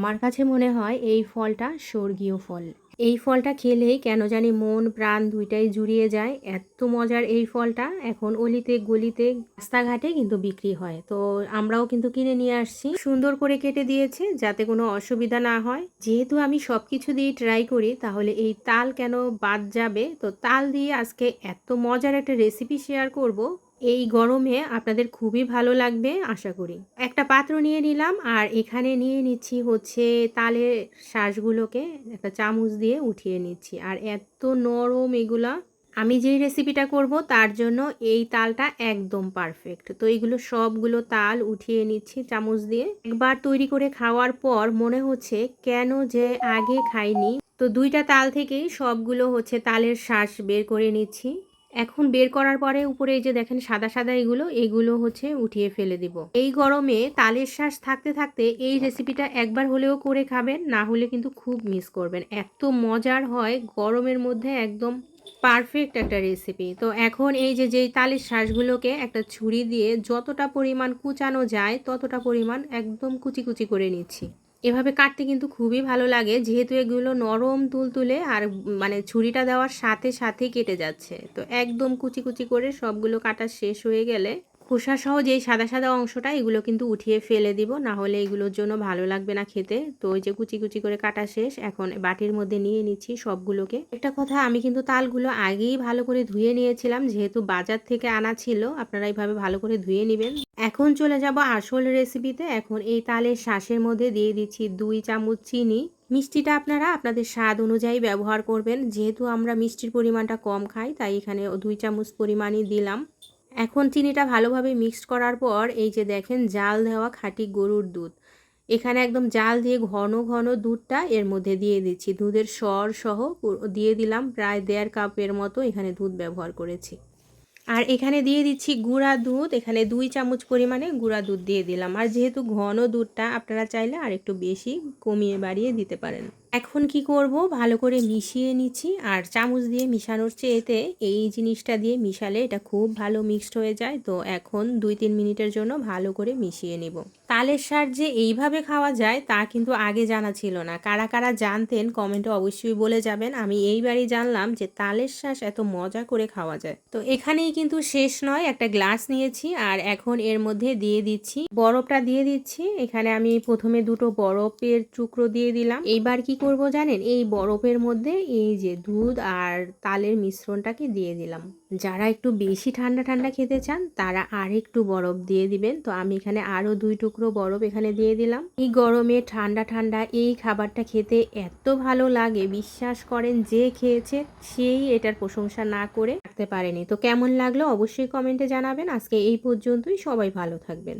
আমার কাছে মনে হয় এই ফলটা স্বর্গীয় ফল। এই ফলটা খেলেই কেন জানি মন, প্রাণ দুইটাই জুড়িয়ে যায়। এত মজার এই ফলটা এখন অলিতে, গলিতে, রাস্তাঘাটে কিন্তু বিক্রি হয়। তো আমরাও কিন্তু কিনে নিয়ে আসছি। সুন্দর করে কেটে দিয়েছে যাতে কোনো অসুবিধা না হয়। যেহেতু আমি সব কিছু দিয়ে ট্রাই করি, তাহলে এই তাল কেন বাদ যাবে? তো তাল দিয়ে আজকে এত মজার একটা রেসিপি শেয়ার করব। এই গরমে আপনাদের খুবই ভালো লাগবে, আশা করি। একটা পাত্র নিয়ে নিলাম, আর এখানে নিয়ে নিচ্ছি হচ্ছে তালের শ্বাসগুলোকে একটা চামচ দিয়ে উঠিয়ে নিচ্ছি। আর এত নরম এগুলা। আমি যেই রেসিপিটা করব, তার জন্য এই তালটা একদম পারফেক্ট তো এইগুলো সবগুলো তাল উঠিয়ে নিচ্ছি চামচ দিয়ে। একবার তৈরি করে খাওয়ার পর মনে হচ্ছে কেন যে আগে খাইনি। তো দুইটা তাল থেকেই সবগুলো হচ্ছে তালের শ্বাস বের করে নিচ্ছি। এখন বের করার পরে উপরে এই যে দেখেন সাদা সাদা এগুলো এগুলো হচ্ছে উঠিয়ে ফেলে দিব। এই গরমে তালের শ্বাস থাকতে থাকতে এই রেসিপিটা একবার হলেও করে খাবেন, না হলে কিন্তু খুব মিস করবেন। এত মজার হয়, গরমের মধ্যে একদম পারফেক্ট একটা রেসিপি তো এখন এই যে, যেই তালের শ্বাসগুলোকে একটা ছুরি দিয়ে যতটা পরিমাণ কুচানো যায়, ততটা পরিমাণ একদম কুচি কুচি করে নিচ্ছি। এভাবে কাটতে কিন্তু খুবই ভালো লাগে। যেহেতু এগুলো নরম তুলতুলে আর মানে ছুরিটা দেওয়ার সাথে সাথে কেটে যাচ্ছে। তো একদম কুচি কুচি করে সবগুলো কাটা শেষ হয়ে গেলে খোসা সহ যেই সাদা সাদা অংশটা, এগুলো কিন্তু উঠিয়ে ফেলে দিব। না হলে এগুলোর জন্য ভালো লাগবে না খেতে। তো ওই যে কুচি কুচি করে কাটা শেষ। এখন বাটির মধ্যে নিয়ে নিচ্ছি সবগুলোকে। একটা কথা, আমি কিন্তু তালগুলো আগেই ভালো করে ধুয়ে নিয়েছিলাম। যেহেতু বাজার থেকে আনা ছিল, আপনারা এইভাবে ভালো করে ধুয়ে নেবেন। এখন চলে যাব আসল রেসিপিতে। এখন এই তালের শ্বাসের মধ্যে দিয়ে দিচ্ছি দুই চামচ চিনি। মিষ্টিটা আপনারা আপনাদের স্বাদ অনুযায়ী ব্যবহার করবেন। যেহেতু আমরা মিষ্টির পরিমাণটা কম খাই, তাই এখানে দুই চামচ পরিমাণই দিলাম। এখন চিনিটা ভালোভাবে মিক্সড করার পর এই যে দেখেন জাল দেওয়া খাঁটি গরুর দুধ। এখানে একদম জাল দিয়ে ঘন ঘন দুধটা এর মধ্যে দিয়ে দিচ্ছি। দুধের স্বর সহ দিয়ে দিলাম প্রায় দেড় কাপের মতো এখানে দুধ ব্যবহার করেছি। আর এখানে দিয়ে দিচ্ছি গুঁড়া দুধ। এখানে দুই চামচ পরিমাণে গুঁড়া দুধ দিয়ে দিলাম। আর যেহেতু ঘন দুধটা আপনারা চাইলে আর একটু বেশি কমিয়ে বাড়িয়ে দিতে পারেন। এখন কি করব? ভালো করে মিশিয়ে নিচ্ছি। আর চামচ দিয়ে মিশানোর চেয়েতে এই জিনিসটা দিয়ে মিশালে এটা খুব ভালো মিক্সড হয়ে যায়। তো এখন দুই তিন মিনিটের জন্য ভালো করে মিশিয়ে নিব। তালের সার যে এইভাবে খাওয়া যায় তা কিন্তু আগে জানা ছিল না। কারা কারা জানতেন কমেন্টে অবশ্যই বলে যাবেন। আমি এইবারই জানলাম যে তালের শ্বাস এত মজা করে খাওয়া যায়। তো এখানেই কিন্তু শেষ নয়, একটা গ্লাস নিয়েছি। আর এখন এর মধ্যে দিয়ে দিচ্ছি, বরফটা দিয়ে দিচ্ছি। এখানে আমি প্রথমে দুটো বরফের টুকরো দিয়ে দিলাম। এইবার কি করব জানেন? এই বরফের মধ্যে এই যে দুধ আর তালের মিশ্রণটাকে দিয়ে দিলাম। যারা একটু বেশি ঠান্ডা ঠান্ডা খেতে চান, তারা আর একটু বরফ দিয়ে দিবেন। তো আমি এখানে আরও দুই টুকরো বরফ এখানে দিয়ে দিলাম। এই গরমে ঠান্ডা ঠান্ডা এই খাবারটা খেতে এত ভালো লাগে, বিশ্বাস করেন যে খেয়েছে সেই এটার প্রশংসা না করে থাকতে পারেনি। তো কেমন লাগল অবশ্যই কমেন্টে জানাবেন। আজকে এই পর্যন্তই, সবাই ভালো থাকবেন।